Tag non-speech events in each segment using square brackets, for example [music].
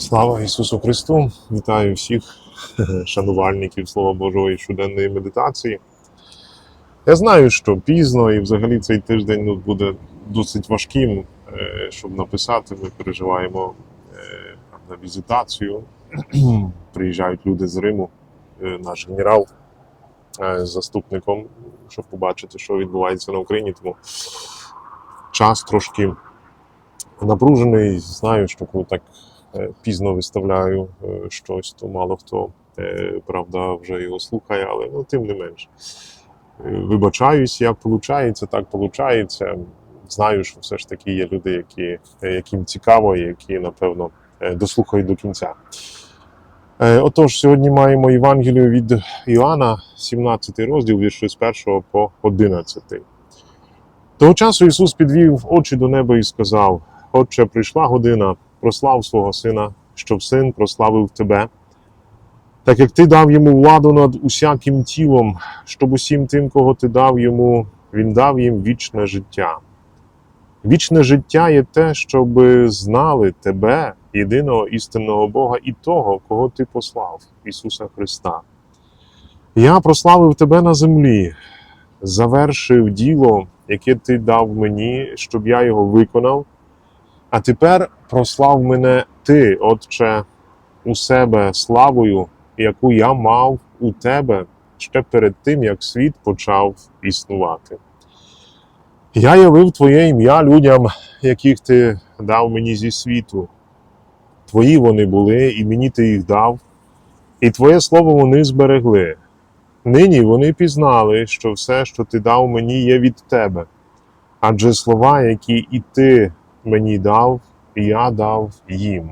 Слава Ісусу Христу! Вітаю всіх [laughs] шанувальників Слова Божого і щоденної медитації. Я знаю, що пізно і взагалі цей тиждень ну, буде досить важким, е, щоб написати. Ми переживаємо е, на візитацію. [clears throat] Приїжджають люди з Риму, е, наш генерал з заступником, щоб побачити, що відбувається на Україні. Тому час трошки напружений. Знаю, що коли так пізно виставляю е, щось, то мало хто е, правда вже його слухає, але ну, тим не менш. Е, Вибачаюсь, як виходить, так виходить. Знаю, що все ж таки є люди, які, е, яким цікаво, які, напевно, е, дослухають до кінця. Е, Отож, сьогодні маємо Євангелію від Іоанна, 17 розділ, вірші з 1 по 11. Того часу Ісус підвів очі до неба і сказав: Отче, прийшла година, прослав свого сина, щоб син прославив тебе, так як ти дав йому владу над усяким тілом, щоб усім тим, кого ти дав йому, він дав їм вічне життя. Вічне життя є те, щоб знали тебе, єдиного істинного Бога, і того, кого ти послав, Ісуса Христа. Я прославив тебе на землі, завершив діло, яке ти дав мені, щоб я його виконав. А тепер прослав мене ти, Отче, у себе славою, яку я мав у тебе ще перед тим, як світ почав існувати. Я явив Твоє ім'я людям, яких ти дав мені зі світу. Твої вони були, і мені ти їх дав, і Твоє слово вони зберегли. Нині вони пізнали, що все, що ти дав мені, є від тебе. Адже слова, які і ти мені дав, і я дав їм.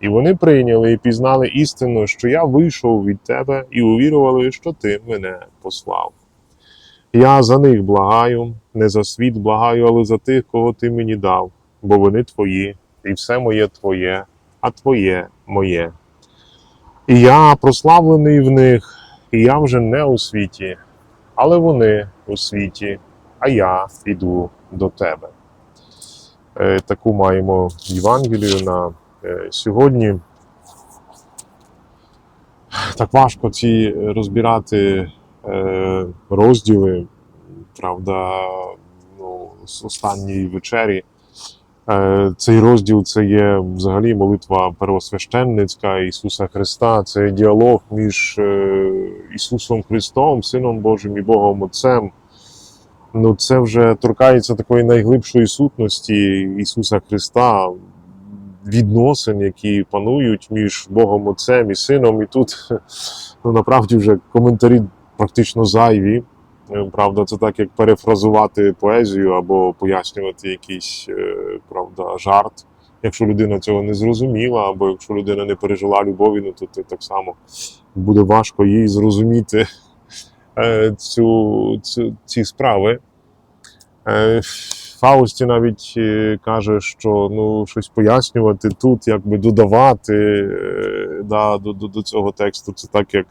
І вони прийняли і пізнали істину, що я вийшов від тебе, і увірували, що ти мене послав. Я за них благаю, не за світ благаю, але за тих, кого ти мені дав, бо вони твої, і все моє твоє, а твоє моє. І я прославлений в них, і я вже не у світі, але вони у світі, а я іду до тебе. Е, Таку маємо Євангелію на е, сьогодні. Так важко ці розбирати е, розділи, правда, ну, з останньої вечері. Цей розділ це є взагалі молитва первосвященницька Ісуса Христа, це діалог між Ісусом Христом, Сином Божим і Богом Отцем. Ну, це вже торкається такої найглибшої сутності Ісуса Христа, відносин, які панують між Богом Отцем і Сином. І тут ну, направді вже коментарі практично зайві. Е, Правда, це так, як перефразувати поезію або пояснювати якийсь е, правда, жарт. Якщо людина цього не зрозуміла, або якщо людина не пережила любові, ну то ти так само буде важко їй зрозуміти цю, цю, ці справи. Е, Фаусті навіть е, каже, що ну, щось пояснювати тут, якби додавати е, да, до, до, до цього тексту. Це так, як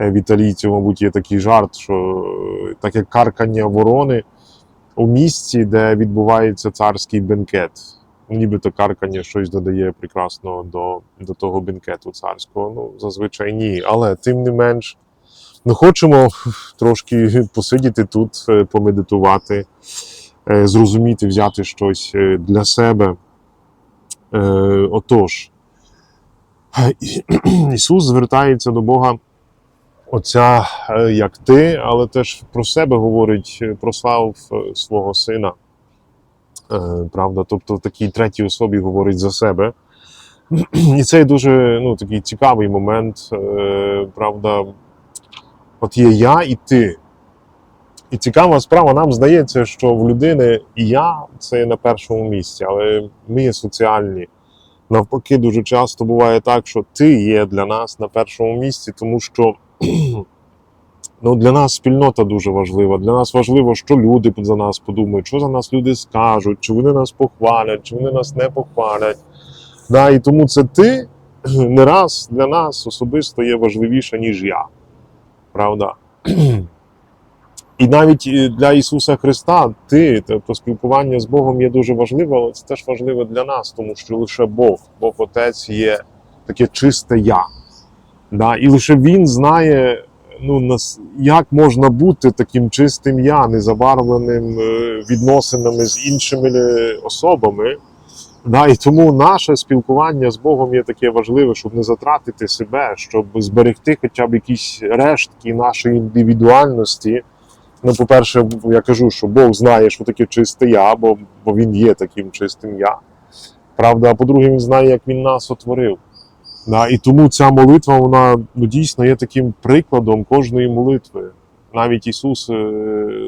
е, в італійців, мабуть, є такий жарт, що е, так як каркання ворони у місці, де відбувається царський бенкет. Нібито каркання щось додає прекрасного до, до того бенкету царського. Ну, зазвичай ні. Але тим не менш, ну, хочемо трошки посидіти тут, е, помедитувати, е, зрозуміти, взяти щось е, для себе. Отож, [clears throat] Ісус звертається до Бога Отця е, як ти, але теж про себе говорить, прослав свого сина. Правда, тобто в такій третій особі говорить за себе. [clears throat] І це дуже ну, такий цікавий момент. Правда, от є я і ти. І цікава справа, нам здається, що в людини і я це на першому місці, але ми є соціальні. Навпаки, дуже часто буває так, що ти є для нас на першому місці, тому що [clears throat] ну, для нас спільнота дуже важлива. Для нас важливо, що люди за нас подумають, що за нас люди скажуть, чи вони нас похвалять, чи вони нас не похвалять. Да, і тому це ти [clears throat] не раз для нас особисто є важливіше, ніж я. Правда? І навіть е, для Ісуса Христа ти, тобто спілкування з Богом є дуже важливо, але це теж важливо для нас, тому що лише Бог, Бог Отець є таке чисте я. Да? І лише він знає, ну, як можна бути таким чистим я, незабарвленим е, відносинами з іншими е, особами. Да, і тому наше спілкування з Богом є таке важливе, щоб не затратити себе, щоб зберегти хоча б якісь рештки нашої індивідуальності. Ну, по-перше, я кажу, що Бог знає, що таке чисте я, бо, бо Він є таким чистим я. Правда, а по-друге, він знає, як він нас отворив. Да, і тому ця молитва, вона ну, дійсно є таким прикладом кожної молитви. Навіть Ісус, е,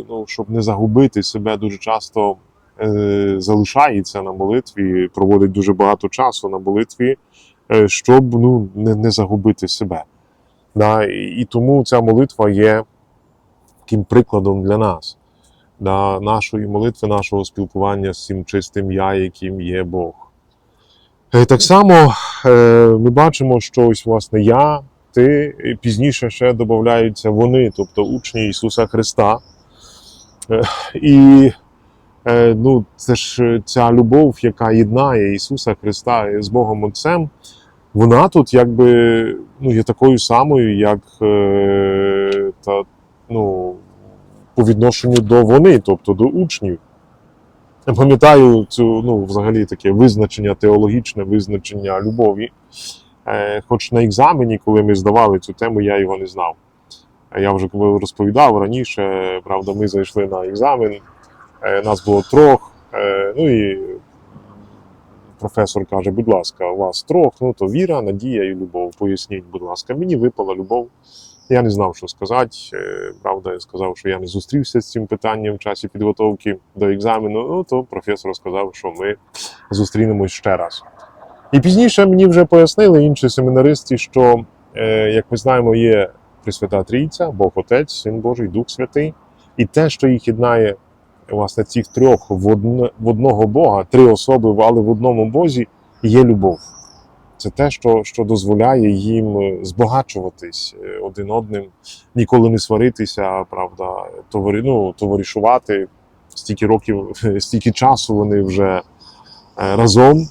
ну, щоб не загубити себе, дуже часто залишається на молитві, проводить дуже багато часу на молитві, е, щоб ну, не, не загубити себе. Да, і, тому ця молитва є таким прикладом для нас, да, нашої молитви, нашого спілкування з цим чистим я, яким є Бог. Е, Так само е, ми бачимо, що ось власне я, ти, пізніше ще додаються вони, тобто учні Ісуса Христа. Е, І е, ну, це ж ця любов, яка єднає Ісуса Христа з Богом Отцем, вона тут якби ну, є такою самою, як е, та, ну, по відношенню до вони, тобто до учнів. Я пам'ятаю цю, ну, взагалі таке визначення, теологічне визначення любові. Е, хоч на екзамені, коли ми здавали цю тему, я його не знав. Е, Я вже розповідав раніше, правда, ми зайшли на екзамен, е, нас було трьох. Е, ну і професор каже, будь ласка, у вас трьох, ну то віра, надія і любов. Поясніть, будь ласка, мені випала любов. Я не знав, що сказати. Е, Правда, я сказав, що я не зустрівся з цим питанням в часі підготовки до екзамену. Ну то професор сказав, що ми зустрінемось ще раз. І пізніше мені вже пояснили інші семінаристи, що, е, як ми знаємо, є Пресвята Трійця, Бог Отець, Син Божий, Дух Святий, і те, що їх єднає, власне, цих трьох в, одне, в одного Бога, три особи, але в одному Бозі, є любов. Це те, що, що дозволяє їм е, збагачуватись е, один одним, ніколи не сваритися, правда, товарі, ну, товаришувати. Стільки років, [laughs] стільки часу вони вже е, разом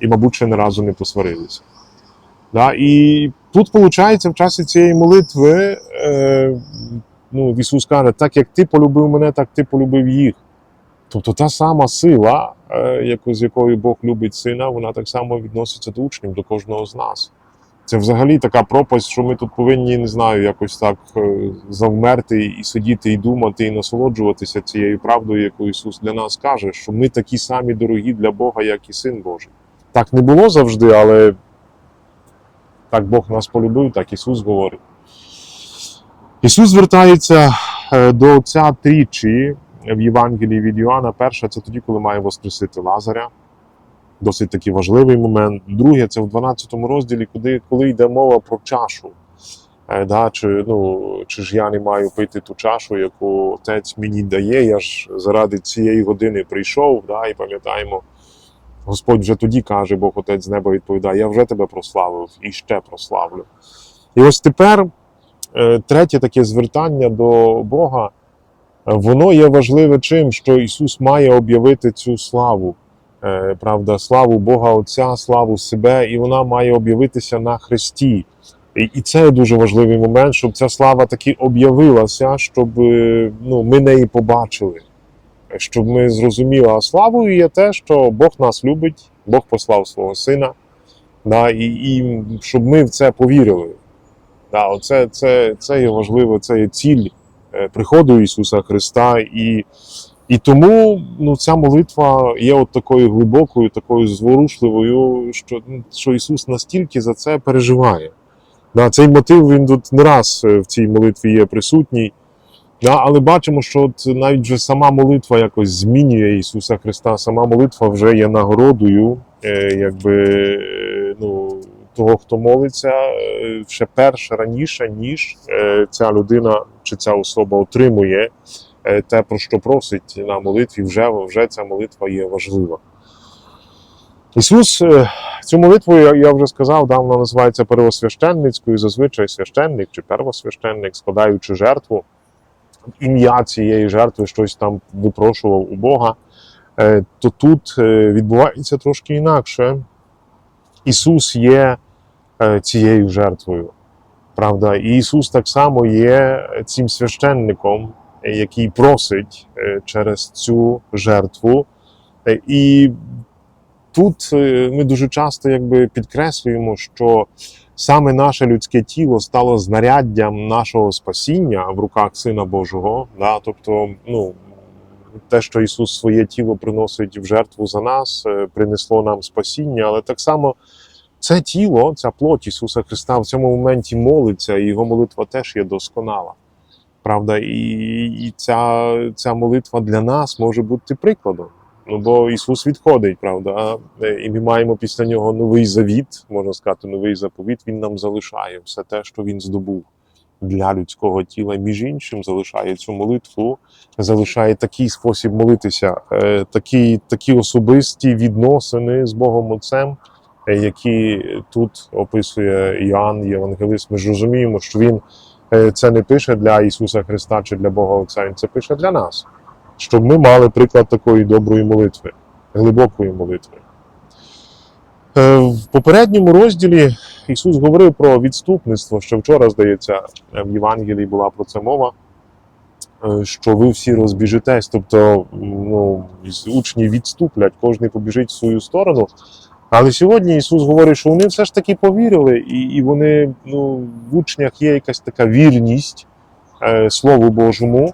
і, мабуть, ще не разу не посварилися. Да? І тут, виходить, в часі цієї молитви ну, Ісус каже, так як ти полюбив мене, так ти полюбив їх. Тобто та сама сила, е, з якою Бог любить сина, вона так само відноситься до учнів, до кожного з нас. Це взагалі така пропасть, що ми тут повинні, не знаю, якось так е, завмерти і сидіти, і думати, і насолоджуватися цією правдою, яку Ісус для нас каже, що ми такі самі дорогі для Бога, як і Син Божий. Так не було завжди, але так Бог нас полюбив, так Ісус говорить. Ісус звертається е, до Отця тричі в Євангелії від Йоанна. Перше, це тоді, коли має воскресити Лазаря. Досить такий важливий момент. Друге, це в 12 розділі, куди, коли йде мова про чашу. Е, да, чи, ну, чи ж я не маю пити ту чашу, яку отець мені дає. Я ж заради цієї години прийшов, да, і пам'ятаємо, Господь вже тоді каже, Бог Отець з неба відповідає: Я вже тебе прославив і ще прославлю. І ось тепер третє таке звертання до Бога, е, воно є важливе чим, що Ісус має об'явити цю славу. Е, Правда, славу Бога Отця, славу себе, і вона має об'явитися на Христі. І, це дуже важливий момент, щоб ця слава таки об'явилася, щоб е, ну, ми неї побачили щоб ми зрозуміли, а славою є те, що Бог нас любить, Бог послав свого сина, да, і, і щоб ми в це повірили. Да, оце, це, це є важливо, це є ціль е, приходу Ісуса Христа. І, і тому ну, ця молитва є от такою глибокою, такою зворушливою, що, ну, що Ісус настільки за це переживає. Да, цей мотив він тут не раз е, в цій молитві є присутній. Да, але бачимо, що от навіть вже сама молитва якось змінює Ісуса Христа. Сама молитва вже є нагородою, е, якби е, ну, того, хто молиться, е, ще перше раніше, ніж е, ця людина чи ця особа отримує е, те, про що просить на молитві, вже, вже ця молитва є важлива. Ісус цю молитву, я, вже сказав, да, вона називається первосвященницькою. Зазвичай священник чи первосвященник, складаючи жертву ім'я цієї жертви щось там випрошував у Бога, то тут відбувається трошки інакше. Ісус є е, цією жертвою. Правда, і Ісус так само є цим священником, який просить е, через цю жертву. Е, І тут ми дуже часто якби підкреслюємо, що саме наше людське тіло стало знаряддям нашого спасіння в руках Сина Божого. Да? Тобто, ну, те, що Ісус своє тіло приносить в жертву за нас, е, принесло нам спасіння, але так само це тіло, ця плоть Ісуса Христа в цьому моменті молиться, і Його молитва теж є досконала. Правда, і, і ця, ця молитва для нас може бути прикладом. Ну, бо Ісус відходить, правда, Е, і ми маємо після нього новий завіт, можна сказати, новий заповіт. Він нам залишає все те, що він здобув для людського тіла. Між іншим, залишає цю молитву, залишає такий спосіб молитися, е, такі, такі особисті відносини з Богом Отцем, е, які тут описує Іоанн, Євангелист. Ми ж розуміємо, що він е, це не пише для Ісуса Христа чи для Бога Отця, Він це пише для нас, щоб ми мали приклад такої доброї молитви, глибокої молитви. Е, В попередньому розділі Ісус говорив про відступництво, що вчора, здається, в Євангелії була про це мова, е, що ви всі розбіжитесь, тобто ну, учні відступлять, кожен побіжить в свою сторону. Але сьогодні Ісус говорить, що вони все ж таки повірили, і, і вони ну, в учнях є якась така вірність е, Слову Божому,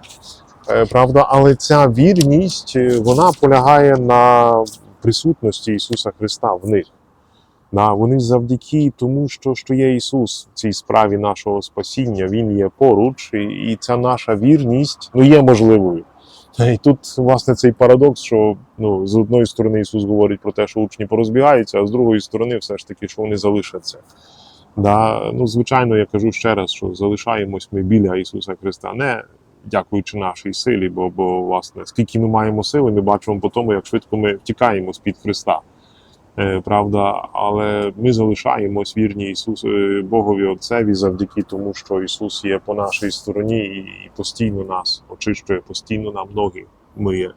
е, правда, але ця вірність е, вона полягає на присутності Ісуса Христа в них. Да, вони завдяки тому, що, що є Ісус в цій справі нашого спасіння, Він є поруч, і, і ця наша вірність ну, є можливою. І тут, власне, цей парадокс, що ну, з одної сторони Ісус говорить про те, що учні порозбігаються, а з другої сторони, все ж таки, що вони залишаться. Да, ну, звичайно, я кажу ще раз, що залишаємось ми біля Ісуса Христа, не дякуючи нашій силі, бо, бо власне, скільки ми маємо сили, ми бачимо по тому, як швидко ми втікаємо з-під Христа. Е, Правда, але ми залишаємось вірні Ісусу е, Богові Отцеві завдяки тому, що Ісус є по нашій стороні і, постійно нас очищує, постійно нам ноги миє.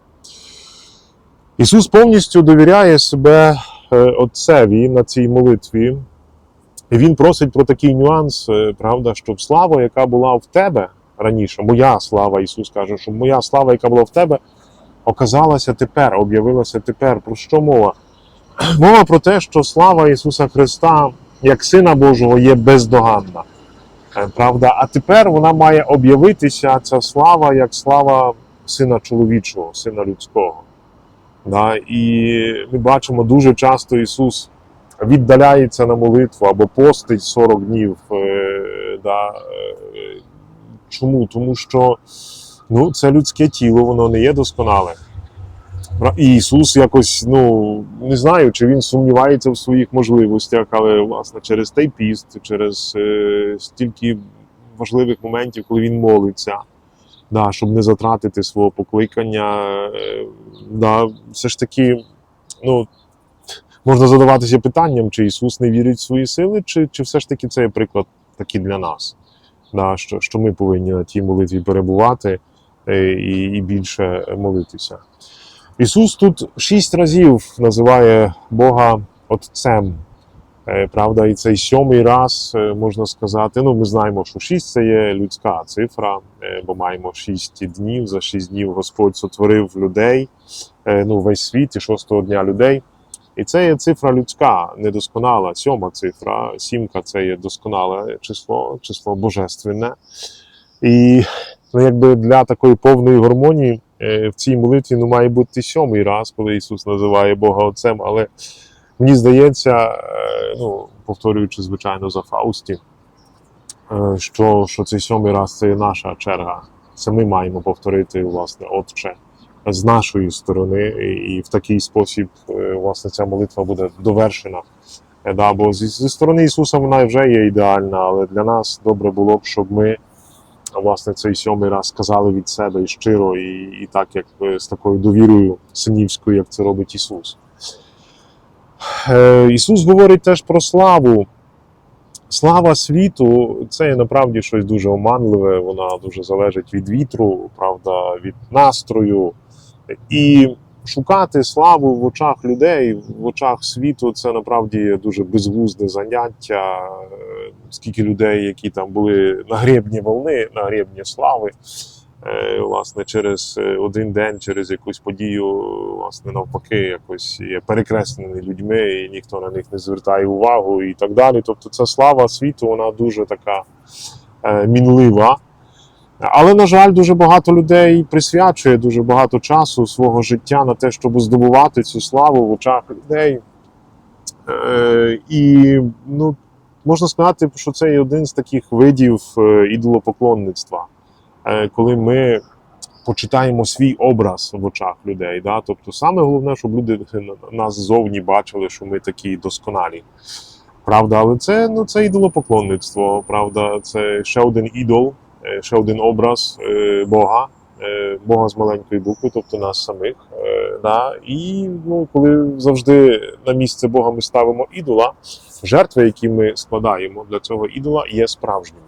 Ісус повністю довіряє себе е, Отцеві на цій молитві. І Він просить про такий нюанс, правда, щоб слава, яка була в тебе раніше, моя слава, Ісус каже, щоб моя слава, яка була в тебе, оказалася тепер, об'явилася тепер. Про що мова? [clears throat] Мова про те, що слава Ісуса Христа як Сина Божого є бездоганна. Е, Правда, а тепер вона має об'явитися ця слава як слава Сина чоловічого, Сина людського. Да? І ми бачимо дуже часто Ісус віддаляється на молитву або постить 40 днів. е, Да? е, Чому? Тому що ну, це людське тіло, воно не є досконале. І Ісус якось, ну не знаю, чи він сумнівається в своїх можливостях, але власне через той піст, через е, стільки важливих моментів, коли він молиться, да, щоб не затратити свого покликання, е, да, все ж таки, ну, можна задаватися питанням, чи Ісус не вірить в свої сили, чи, чи все ж таки це є приклад такий для нас, да, що, що ми повинні на тій молитві перебувати е, і, і більше молитися. Ісус тут шість разів називає Бога Отцем. Е, Правда, і цей сьомий раз е, можна сказати. Ну, ми знаємо, що шість це є людська цифра, е, бо маємо шість днів. За шість днів Господь сотворив людей, ну, весь світ і шостого дня людей. І це є цифра людська, недосконала, сьома цифра. Сімка це є досконале число, число божественне. І ну, якби для такої повної гармонії в цій молитві ну, має бути сьомий раз, коли Ісус називає Бога Отцем. Але мені здається, е, ну, повторюючи, звичайно, за Фаусті, е, що, що цей сьомий раз це є наша черга. Це ми маємо повторити, власне, Отче з нашої сторони, і, в такий спосіб, е, власне, ця молитва буде довершена. Е, Да, бо зі сторони Ісуса вона вже є ідеальна, але для нас добре було б, щоб ми власне цей сьомий раз сказали від себе і щиро, і, і так, як з такою довірою синівською, як це робить Ісус. Е, Ісус говорить теж про славу. Слава світу це є направді щось дуже оманливе, вона дуже залежить від вітру, правда, від настрою. І шукати славу в очах людей, в очах світу, це насправді дуже безглузде заняття. Скільки людей, які там були на гребні волни, на гребні слави, е, власне, через е, один день, через якусь подію, власне, навпаки, якось є перекреслені людьми, і ніхто на них не звертає увагу і так далі. Тобто, ця слава світу, вона дуже така е, мінлива. Але, на жаль, дуже багато людей присвячує дуже багато часу свого життя на те, щоб здобувати цю славу в очах людей. Е, і ну, можна сказати, що це є один з таких видів е, ідолопоклонництва, е, коли ми почитаємо свій образ в очах людей. Да? Тобто, саме головне, щоб люди нас ззовні бачили, що ми такі досконалі. Правда, але це, ну, це ідолопоклонництво, правда, це ще один ідол, ще один образ е, Бога, е, Бога з маленької букви, тобто нас самих. е, Да? І ну, коли завжди на місце Бога ми ставимо ідола, жертви, які ми складаємо для цього ідола, є справжніми.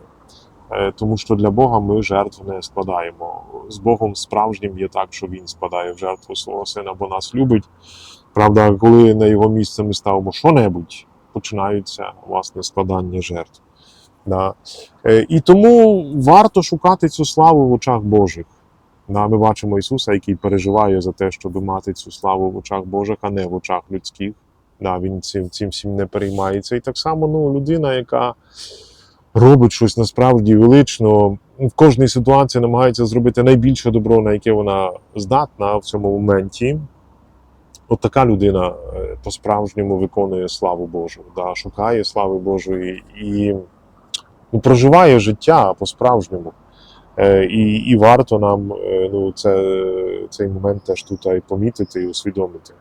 Е, Тому що для Бога ми жертв не складаємо. З Богом справжнім є так, що Він складає в жертву свого сина, бо нас любить. Правда, коли на його місце ми ставимо що-небудь, починаються власне складання жертв. Да. Е, І тому варто шукати цю славу в очах Божих. Да, ми бачимо Ісуса, який переживає за те, щоб мати цю славу в очах Божих, а не в очах людських. Да, він цим, цим всім не переймається. І так само ну, людина, яка робить щось насправді велично, в кожній ситуації намагається зробити найбільше добро, на яке вона здатна в цьому моменті. От така людина е, по-справжньому виконує славу Божу, да, шукає слави Божої і ну, проживає життя по-справжньому. Е, І, і варто нам е, ну, це, цей момент теж тут і помітити і усвідомити.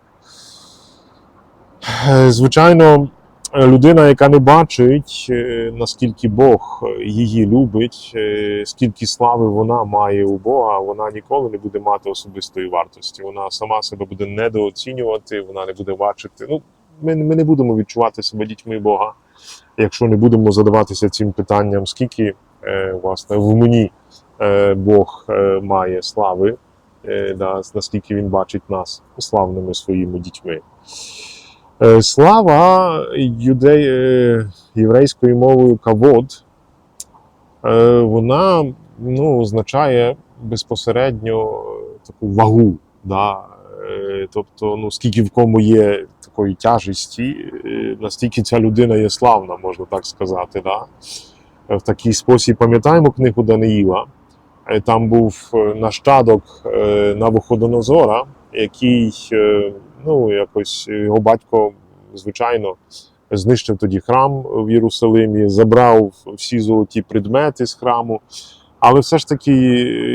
Е, Звичайно, людина, яка не бачить, наскільки Бог її любить, скільки слави вона має у Бога, вона ніколи не буде мати особистої вартості. Вона сама себе буде недооцінювати, вона не буде бачити. Ну, ми, ми не будемо відчувати себе дітьми Бога, якщо не будемо задаватися цим питанням, скільки е, власне в мені е, Бог е, має слави, да, наскільки він бачить нас славними своїми дітьми. Слава юдей, єврейською мовою кавод, вона ну, означає безпосередньо таку вагу. Да? Тобто, ну, скільки в кому є такої тяжесті, е, настільки ця людина є славна, можна так сказати. Да? Е, В такий спосіб пам'ятаємо книгу Даниїла. Е, Там був нащадок Навуходонозора, який ну, якось його батько, звичайно, знищив тоді храм в Єрусалимі, забрав всі золоті предмети з храму, але все ж таки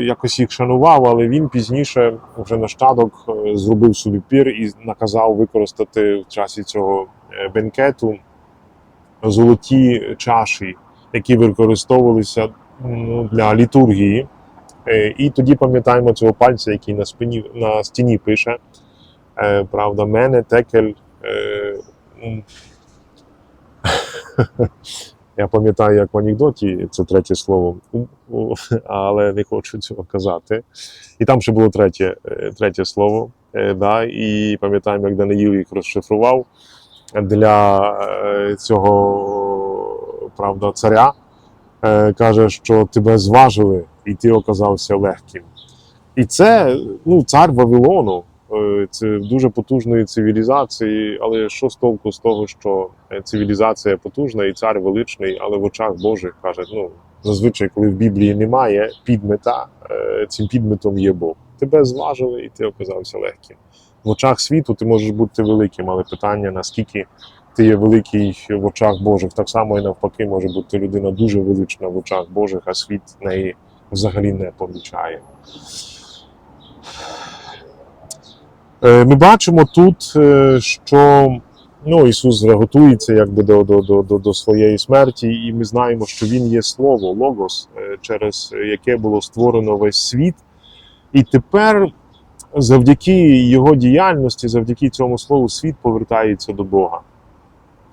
якось їх шанував. Але він пізніше, вже нащадок, е, зробив собі пір і наказав використати в часі цього е, бенкету золоті чаші, які використовувалися ну, для літургії. Е, І тоді пам'ятаємо цього пальця, який на спині на стіні пише. Е, Правда, мене текель. [laughs] Я пам'ятаю, як в анекдоті це третє слово, але не хочу цього казати. І там ще було третє, е, третє слово. е, Да, і пам'ятаємо, як Даниїл їх розшифрував для е, цього правда, царя. Каже, що тебе зважили, і ти оказався легким. І це ну, цар Вавилону, це дуже потужної цивілізації, але що з толку з того, що е, цивілізація потужна і цар величний, але в очах Божих каже, ну зазвичай, коли в Біблії немає підмета, е, цим підметом є Бог. Тебе зважили, і ти оказався легким. В очах світу ти можеш бути великим, але питання наскільки ти є великий в очах Божих, так само і навпаки, може бути людина дуже велична в очах Божих, а світ неї взагалі не помічає. Е, Ми бачимо тут, е, що ну, Ісус готується якби до, до, до, до, своєї смерті, і ми знаємо, що Він є Слово, Логос, е, через яке було створено весь світ. І тепер, завдяки Його діяльності, завдяки цьому слову, світ повертається до Бога.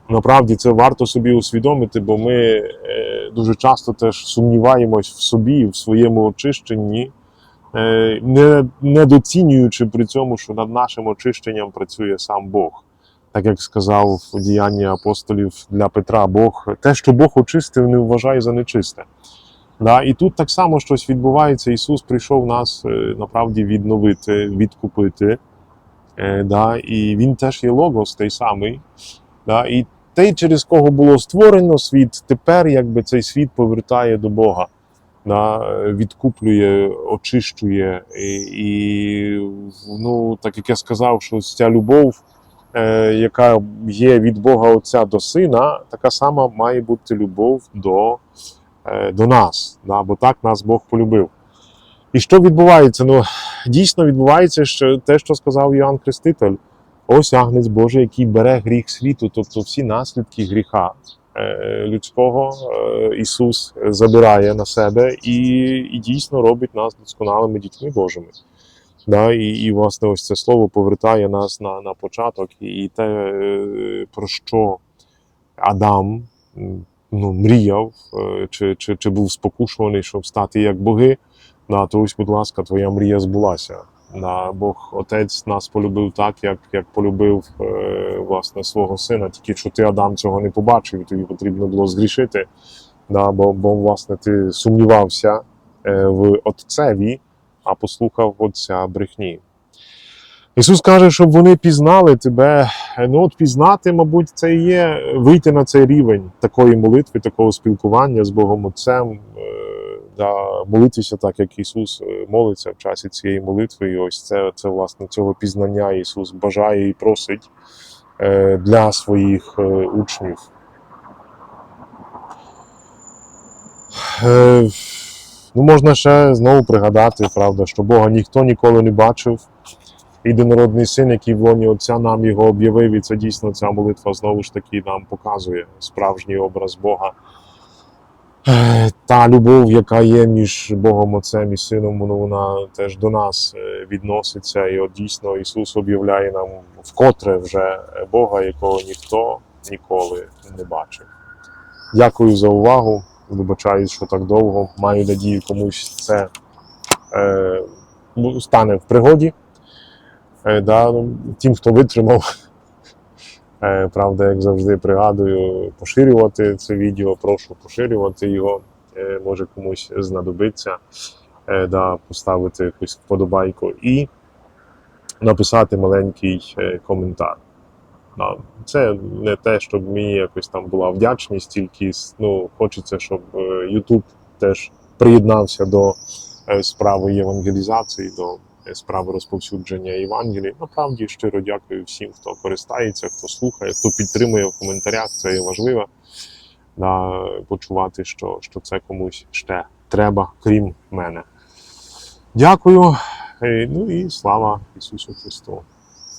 Направді це варто собі усвідомити, бо ми дуже часто теж сумніваємось в собі, в своєму очищенні. Е, не, недоцінюючи при цьому, що над нашим очищенням працює сам Бог. Так як сказав у діянні апостолів для Петра, Бог, те, що Бог очистив, не вважає за нечисте. Да? І тут так само щось відбувається. Ісус прийшов нас е, направді відновити, відкупити. Е, да? І Він теж є логос, той самий. Да? І той, через кого було створено світ, тепер якби цей світ повертає до Бога. Е, Відкуплює, очищує. І, і ну, так як я сказав, що ця любов, е, яка є від Бога Отця до Сина, така сама має бути любов до е, до нас, да, бо так нас Бог полюбив. І що відбувається? Ну, дійсно відбувається що те, що сказав Іоанн Хреститель. Ось агнець Божий, який бере гріх світу, тобто всі наслідки гріха людського е, Ісус забирає на себе і, і дійсно робить нас досконалими дітьми Божими. Да, і, і, власне, ось це слово повертає нас на, на початок, і те, е, про що Адам ну, мріяв, е, чи, чи, чи був спокушуваний, щоб стати як боги, да, то ось, будь ласка, твоя мрія збулася. Да, Бог Отець нас полюбив так, як, як полюбив е, власне свого сина. Тільки що ти Адам цього не побачив, і тобі потрібно було згрішити. Да, бо, бо власне ти сумнівався е, в Отцеві, а послухав Отця брехні. Ісус каже, щоб вони пізнали тебе. Е, Ну, от пізнати, мабуть, це і є вийти на цей рівень такої молитви, такого спілкування з Богом Отцем, да, молитися так, як Ісус е, молиться в часі цієї молитви. І ось це, це власне цього пізнання Ісус бажає і просить е, для своїх е, учнів. Ну, можна ще знову пригадати, правда, що Бога ніхто ніколи не бачив. Єдинородний син, який в лоні Отця нам його об'явив, і це дійсно ця молитва знову ж таки нам показує справжній образ Бога. Е, Та любов, яка є між Богом Отцем і Сином, ну, вона теж до нас е, відноситься. І от дійсно Ісус об'являє нам вкотре вже Бога, якого ніхто ніколи не бачив. Дякую за увагу. Вибачаюсь, що так довго. Маю надію, комусь це е, ну, стане в пригоді. Е, да, ну, тим, хто витримав, правда, як завжди, пригадую, поширювати це відео, прошу поширювати його, е, може комусь знадобиться, е, да, поставити якусь вподобайку і написати маленький е, коментар. Да. Це не те, щоб мені якось там була вдячність, тільки ну, хочеться, щоб е, YouTube теж приєднався до е, справи євангелізації, до е, справи розповсюдження Євангелії. Направді щиро дякую всім, хто користається, хто слухає, хто підтримує в коментарях. Це є важливо. Да, почувати, що, що це комусь ще треба, крім мене. Дякую. Е, Ну і слава Ісусу Христу.